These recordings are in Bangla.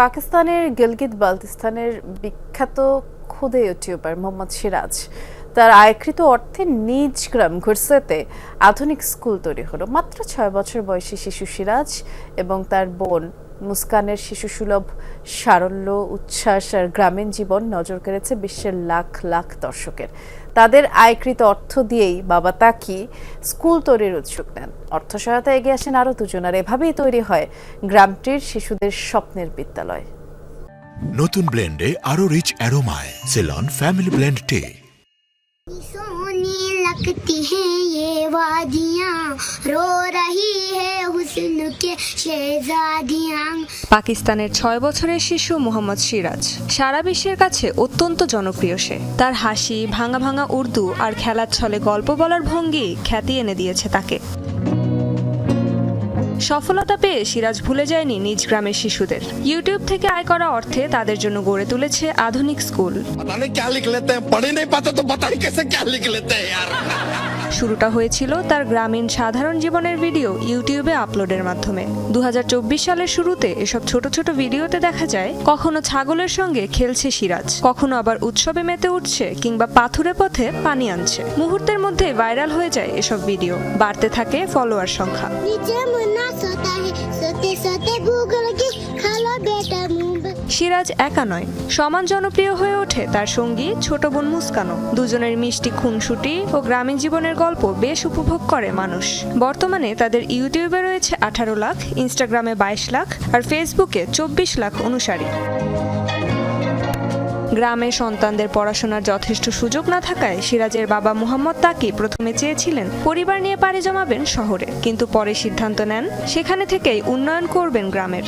পাকিস্তানের গিলগিত বালতিস্তানের বিখ্যাত খুদে ইউটিউবার মোহাম্মদ সিরাজ। তার আয়কৃত অর্থে নিজ গ্রাম ঘুরসেতে আধুনিক স্কুল তৈরি হলো। মাত্র ছয় বছর বয়সী শিশু সিরাজ এবং তার বোন মুস্কানের শিশু সুলভ সারল্য উচ্ছ্বাস আর গ্রামীণ জীবন নজর কেড়েছে বিশ্বের লাখ লাখ দর্শকের তাদের আয়কৃত অর্থ দিয়েই বাবা তাকি স্কুল তৈরির উৎসুক নেন অর্থ সহায়তা এগিয়ে আসেন আরও দুজন আর এভাবেই তৈরি হয় গ্রামটির শিশুদের স্বপ্নের বিদ্যালয় নতুন ব্লেন্ডে আরো রিচ অ্যারোমায় সেলন ফ্যামিলি ব্লেন্ড টে सोनी लगती हैं ये वादियाँ रो रही है हुस्न के शहजादियाँ পাকিস্তানের ছয় বছরের শিশু মোহাম্মদ সিরাজ। সারা বিশ্বের কাছে অত্যন্ত জনপ্রিয় সে। তার হাসি ভাঙা ভাঙা উর্দু আর খেলার ছলে গল্প বলার ভঙ্গি খ্যাতি এনে দিয়েছে তাকে। সফলতা পেয়ে সিরাজ ভুলে যায়নি নিজ গ্রামের শিশুদের। ইউটিউব থেকে আয় করা অর্থে তাদের জন্য গড়ে তুলেছে আধুনিক স্কুল। শুরুটা হয়েছিল তার গ্রামীণ সাধারণ জীবনের ভিডিও ইউটিউবে আপলোডের মাধ্যমে। দুহাজার চব্বিশ সালের শুরুতে এসব ছোট ছোট ভিডিওতে দেখা যায়, কখনো ছাগলের সঙ্গে খেলছে সিরাজ, কখনো আবার উৎসবে মেতে উঠছে কিংবা পাথুরে পথে পানি আনছে। মুহূর্তের মধ্যে ভাইরাল হয়ে যায় এসব ভিডিও। বাড়তে থাকে ফলোয়ার সংখ্যা। সিরাজ একা নয়। সমান জনপ্রিয় হয়ে ওঠে তার সঙ্গী ছোট বোন মুস্কানো দুজনের মিষ্টি খুনসুটি ও গ্রামীণ জীবনের গল্প বেশ উপভোগ করে মানুষ। বর্তমানে তাদের ইউটিউবে রয়েছে আঠারো লাখ, ইনস্টাগ্রামে বাইশ লাখ আর ফেসবুকে চব্বিশ লাখ অনুসারী। গ্রামে সন্তানদের পড়াশোনার যথেষ্ট সুযোগ না থাকায় সিরাজের বাবা মুহাম্মদ তাকি প্রথমে চেয়েছিলেন পরিবার নিয়ে পাড়ি জমাবেন শহরে। কিন্তু পরে সিদ্ধান্ত নেন, সেখানে থেকেই উন্নয়ন করবেন গ্রামের।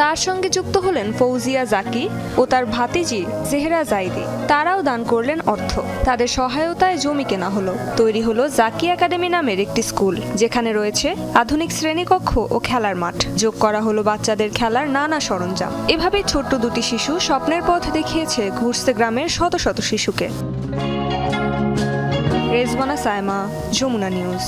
তার সঙ্গে যুক্ত হলেন ফৌজিয়া জাকি ও তার ভাতিজি জেহরা জাইদি। তারাও দান করলেন অর্থ। তাদের সহায়তায় জমি কেনা হলো। তৈরি হলো জাকি একাডেমি নামের একটি স্কুল, যেখানে রয়েছে আধুনিক শ্রেণীকক্ষ ও খেলার মাঠ। যোগ করা হলো বাচ্চাদের খেলার নানা সরঞ্জাম। এভাবেই ছোট্ট দুটি শিশু স্বপ্নের পথ দেখিয়েছে ঘুরসে গ্রামের শত শত শিশুকে। রেজবানা সায়মা, যমুনা নিউজ।